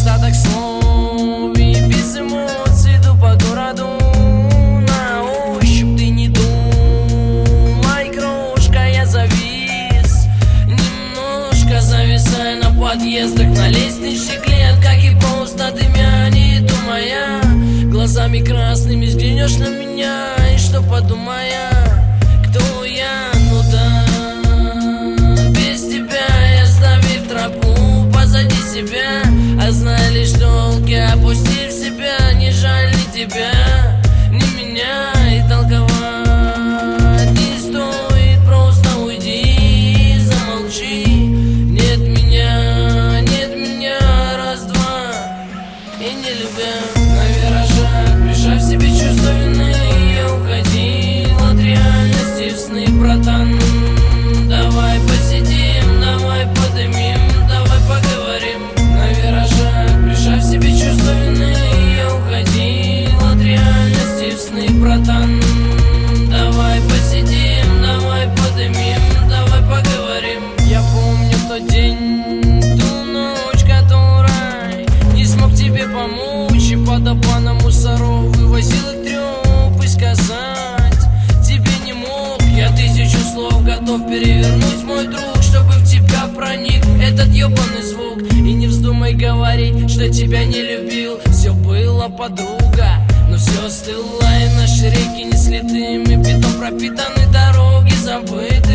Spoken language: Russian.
Остаток слов и без эмоций Иду по городу на ощупь Ты не думай, крошка, я завис. Немножко зависая на подъездах На лестничных клетках и просто дымя Не думая. Глазами красными взглянешь на меня И что подумая Кто я, ну да Без тебя я оставив тропу позади себя А знай лишь только опустив себя Не жаль ни тебя, ни меня. И толковать не стоит Просто уйди, замолчи. Нет меня, нет меня, раз-два. И не любя на виражах Прижав себе чувство вины. Я уходил от реальности в сны, братан под обманом мусоров Вывозил их трёп и сказать Тебе не мог Я тысячу слов готов перевернуть Мой друг, чтобы в тебя проник Этот ёбаный звук. И не вздумай говорить, что тебя не любил. Все было подруга но все стыло, и наши реки не слиты Мы бетон пропитаны, дороги забыты